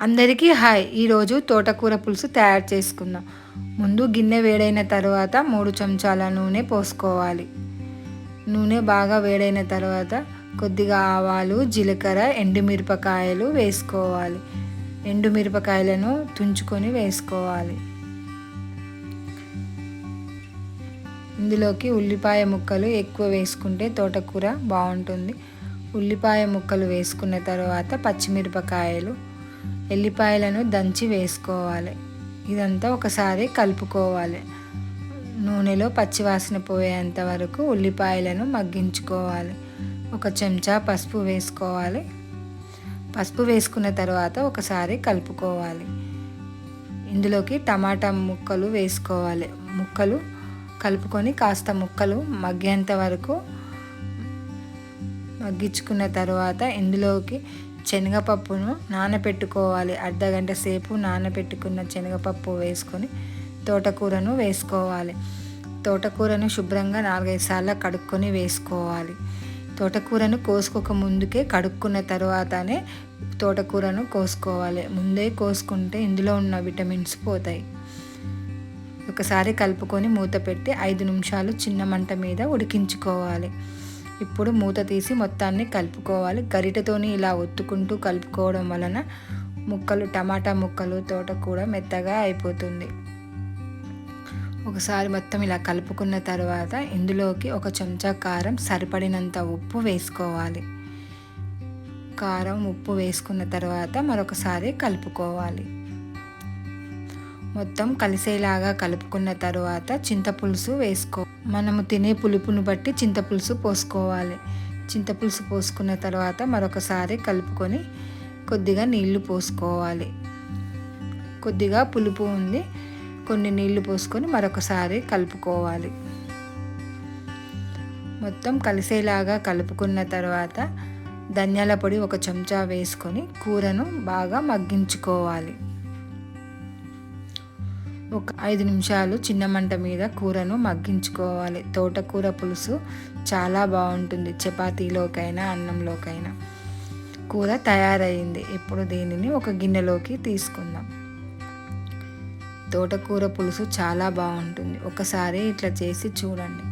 అందరికీ హాయ్. ఈరోజు తోటకూర పులుసు తయారు చేసుకుందాం. ముందు గిన్నె వేడైన తర్వాత మూడు చెంచాల నూనె పోసుకోవాలి. నూనె బాగా వేడైన తర్వాత కొద్దిగా ఆవాలు జీలకర్ర ఎండుమిరపకాయలు వేసుకోవాలి. ఎండుమిరపకాయలను తుంచుకొని వేసుకోవాలి. ఇందులోకి ఉల్లిపాయ ముక్కలు ఎక్కువ వేసుకుంటే తోటకూర బాగుంటుంది. ఉల్లిపాయ ముక్కలు వేసుకున్న తర్వాత పచ్చిమిరపకాయలు ఎల్లిపాయలను దంచి వేసుకోవాలి. ఇదంతా ఒకసారి కలుపుకోవాలి. నూనెలో పచ్చివాసన పోయేంత వరకు ఉల్లిపాయలను మగ్గించుకోవాలి. ఒక చెంచా పసుపు వేసుకోవాలి. పసుపు వేసుకున్న తర్వాత ఒకసారి కలుపుకోవాలి. ఇందులోకి టమాటా ముక్కలు వేసుకోవాలి. ముక్కలు కలుపుకొని కాస్త ముక్కలు మగ్గేంత వరకు మగ్గించుకున్న తర్వాత ఇందులోకి శనగపప్పును నానబెట్టుకోవాలి అర్ధగంట సేపు నానబెట్టుకున్న శనగపప్పు వేసుకొని తోటకూరను వేసుకోవాలి. తోటకూరను శుభ్రంగా నాలుగైదు సార్లు కడుక్కొని వేసుకోవాలి. తోటకూరను కోసుకోక ముందుకే కడుక్కున్న తర్వాతనే తోటకూరను కోసుకోవాలి. ముందే కోసుకుంటే ఇందులో ఉన్న విటమిన్స్ పోతాయి. ఒకసారి కలుపుకొని మూత పెట్టి ఐదు నిమిషాలు చిన్న మంట మీద ఉడికించుకోవాలి. ఇప్పుడు మూత తీసి మొత్తాన్ని కలుపుకోవాలి. గరిటతోని ఇలా ఒత్తుకుంటూ కలుపుకోవడం వలన ముక్కలు టమాటా ముక్కలు తోట కూడా మెత్తగా అయిపోతుంది. ఒకసారి మొత్తం ఇలా కలుపుకున్న తర్వాత ఇందులోకి ఒక చెంచా కారం సరిపడినంత ఉప్పు వేసుకోవాలి. కారం ఉప్పు వేసుకున్న తర్వాత మరొకసారి కలుపుకోవాలి. మొత్తం కలిసేలాగా కలుపుకున్న తర్వాత చింతపులుసు వేసుకో. మనము తినే పులుపును బట్టి చింతపులుసు పోసుకోవాలి. చింతపులుసు పోసుకున్న తర్వాత మరొకసారి కలుపుకొని కొద్దిగా నీళ్ళు పోసుకోవాలి. కొద్దిగా పులుపు ఉంది. కొన్ని నీళ్ళు పోసుకొని మరొకసారి కలుపుకోవాలి. మొత్తం కలిసేలాగా కలుపుకున్న తర్వాత ధనియాల పొడి ఒక చెంచా వేసుకొని కూరను బాగా మగ్గించుకోవాలి. ఒక ఐదు నిమిషాలు చిన్న మంట మీద కూరను మగ్గించుకోవాలి. తోటకూర పులుసు చాలా బాగుంటుంది చపాతీలోకైనా అన్నంలోకైనా. కూర తయారైంది. ఇప్పుడు దీనిని ఒక గిన్నెలోకి తీసుకుందాం. తోటకూర పులుసు చాలా బాగుంటుంది. ఒకసారి ఇట్లా చేసి చూడండి.